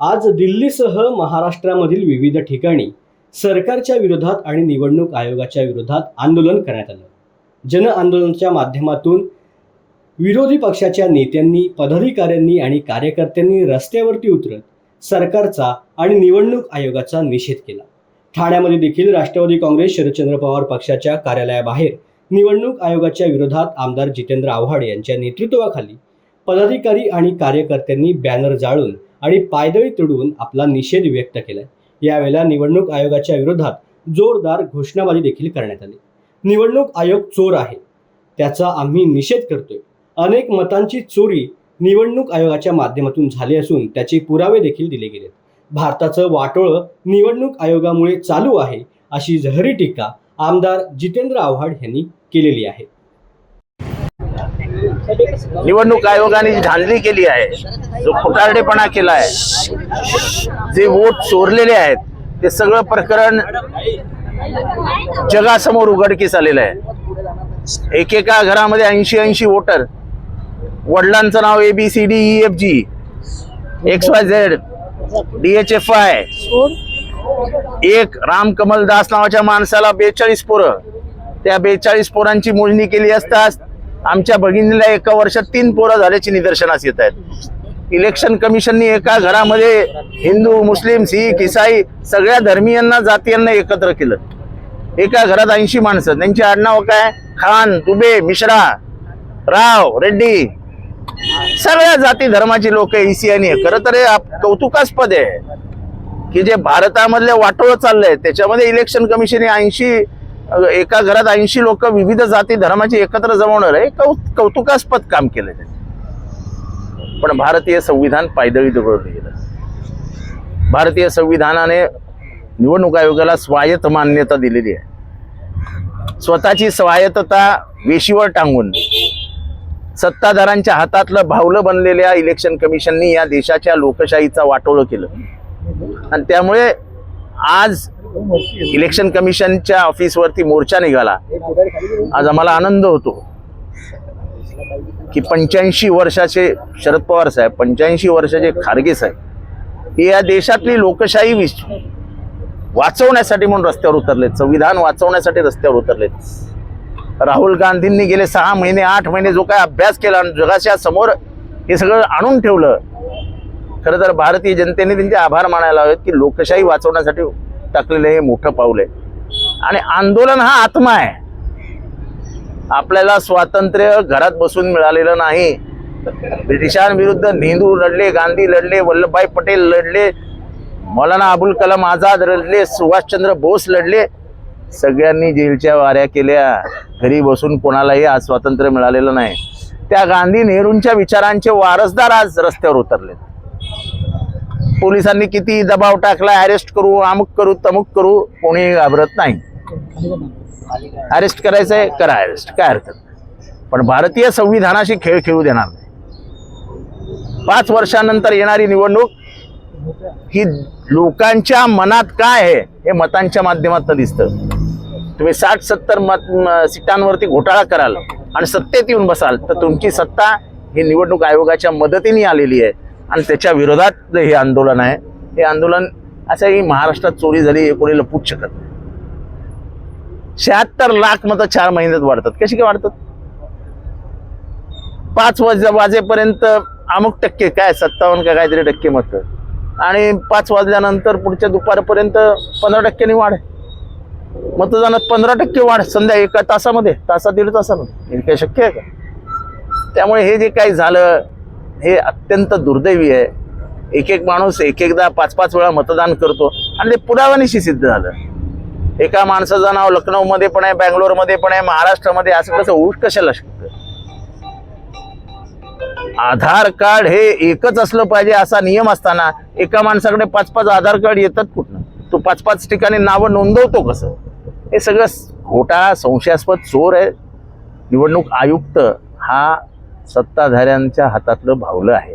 आज दिल्लीसह महाराष्ट्रामधील विविध ठिकाणी सरकारच्या विरोधात आणि निवडणूक आयोगाच्या विरोधात आंदोलन करण्यात आलं. जन आंदोलनाच्या माध्यमातून विरोधी पक्षाच्या नेत्यांनी पदाधिकाऱ्यांनी आणि कार्यकर्त्यांनी रस्त्यावरती उतरत सरकारचा आणि निवडणूक आयोगाचा निषेध केला. ठाण्यामध्ये देखील राष्ट्रवादी काँग्रेस शरदचंद्र पवार पक्षाच्या कार्यालयाबाहेर निवडणूक आयोगाच्या विरोधात आमदार जितेंद्र आव्हाड यांच्या नेतृत्वाखाली पदाधिकारी आणि कार्यकर्त्यांनी बॅनर जाळून आणि पायदळी तुडवून आपला निषेध व्यक्त केलाय. यावेळेला निवडणूक आयोगाच्या विरोधात जोरदार घोषणाबाजी देखील करण्यात आली. निवडणूक आयोग चोर आहे. त्याचा आम्ही निषेध करतोय. अनेक मतांची चोरी निवडणूक आयोगाच्या माध्यमातून झाली असून त्याचे पुरावे देखील दिले गेले भारताचं वाटोळं निवडणूक आयोगामुळे चालू आहे अशी जहरी टीका आमदार जितेंद्र आव्हाड यांनी केलेली आहे. निवडणूक आयोगाने जी धांदली केली आहे जो खोटारडेपणा केला आहे जे वोट चोरलेले आहेत ते सगळं प्रकरण जगासमोर उघडकीस आलेलं आहे. एकेका घरामध्ये ऐंशी ऐंशी वोटर वडिलांचं नाव A B C D E F G X Y Z D H F I एक राम कमल दास नावाच्या माणसाला बेचाळीस पोरं त्या बेचाळीस पोरांची मोजणी केली असताच आमच्या भगिनीला एका वर्षात तीन पोरं झाल्याची निदर्शनास येत आहेत. इलेक्शन कमिशननी एका घरामध्ये हिंदू मुस्लिम सिख इसाई सगळ्या धर्मीयांना जातीयांना एकत्र केलं. एका घरात ऐंशी माणसं. त्यांची आडनाव काय? खान दुबे मिश्रा राव रेड्डी. सगळ्या जाती धर्माची लोक इसियानी खरं तर हे आप- कौतुकास्पद आहे. की जे भारतामधले वाटोळ चाललंय त्याच्यामध्ये इलेक्शन कमिशन ऐंशी एका घरात ऐंशी लोक विविध जाती धर्माची एकत्र जमवणार आहे कौ कौतुकास्पद काम केलं त्यांनी. पण भारतीय संविधान पायदळी दगडलं गेलं. भारतीय संविधानाने निवडणूक आयोगाला स्वायत्त मान्यता दिलेली आहे. स्वतःची स्वायत्तता वेशीवर टांगून सत्ताधारांच्या हातातलं भावलं बनलेल्या इलेक्शन कमिशननी या देशाच्या लोकशाहीचा वाटोळं केलं. आणि त्यामुळे आज इलेक्शन कमिशनच्या ऑफिसवरती मोर्चा निघाला. आज आम्हाला आनंद होतो. की पंच्याऐंशी वर्षाचे शरद पवार साहेब पंच्याऐंशी वर्षाचे खारगे साहेब हे या देशातली लोकशाही विश वाचवण्यासाठी म्हणून रस्त्यावर उतरलेत संविधान वाचवण्यासाठी रस्त्यावर उतरलेत. राहुल गांधींनी गेले सहा महिने आठ महिने जो काय अभ्यास केला आणि जगाच्या समोर हे सगळं आणून ठेवलं खरं तर भारतीय जनतेने त्यांचे आभार मानायला हवेत की लोकशाही वाचवण्यासाठी टाकलेलं हे मोठं पाऊल आहे. आणि आंदोलन हा आत्मा आहे. आपल्याला स्वातंत्र्य घरात बसून मिळालेलं नाही. ब्रिटिशांविरुद्ध नेहरू लढले गांधी लढले वल्लभभाई पटेल लढले मौलाना अबुल कलाम आझाद लढले सुभाषचंद्र बोस लढले. सगळ्यांनी जेलच्या वाऱ्या केल्या. घरी बसून कोणालाही आज स्वातंत्र्य मिळालेलं नाही. त्या गांधी नेहरूंच्या विचारांचे वारसदार आज रस्त्यावर उतरलेत. पोलिसांनी किती दबाव टाकला अरेस्ट करू अमुक करू तमुक करू कोणी घाबरत नाही. अरेस्ट करायचंय करा अरेस्ट काय हरकत पण भारतीय संविधानाशी खेळ खेळू देणार नाही. पाच वर्षानंतर येणारी निवडणूक ही लोकांच्या मनात काय आहे हे मतांच्या माध्यमातून दिसतं. तुम्ही साठ सत्तर मत म- सीटांवरती घोटाळा कराल आणि सत्तेत येऊन बसाल तर तुमची सत्ता ही निवडणूक आयोगाच्या मदतीने आलेली आहे. आणि त्याच्या विरोधात हे आंदोलन आहे हे आंदोलन असं ही महाराष्ट्रात चोरी झाली हे कोणी लपूच शकत नाही. शहात्तर लाख मतं चार महिन्यात वाढतात. कशी काय वाढतात? पाच वाज वाजेपर्यंत अमुक टक्के काय सत्तावन्न का काहीतरी टक्के मत. आणि पाच वाजल्यानंतर पुढच्या दुपारपर्यंत पंधरा टक्क्यांनी वाढ मतदानात पंधरा टक्के वाढ संध्या एका तासामध्ये तासा दीड तासामध्ये. हे काय शक्य आहे का? त्यामुळे हे जे काही झालं हे अत्यंत दुर्दैवी आहे. एक एक माणूस एक एकदा पाच पाच वेळा मतदान करतो. आणि ते पुराव्यानिशी सिद्ध झालं. एका माणसाचं नाव लखनौमध्ये पण आहे बँगलोरमध्ये पण आहे महाराष्ट्रामध्ये असं कसं होऊ कशाला शकतं? आधार कार्ड हे एकच असलं पाहिजे असा नियम असताना एका माणसाकडे पाच पाच आधार कार्ड येतात कुठनं? तो पाच पाच ठिकाणी नावं नोंदवतो कसं? हे सगळं खोटा संशयास्पद चोर आहे. निवडणूक आयुक्त हा सत्ताधाऱ्यांच्या हातातलं भावलं आहे.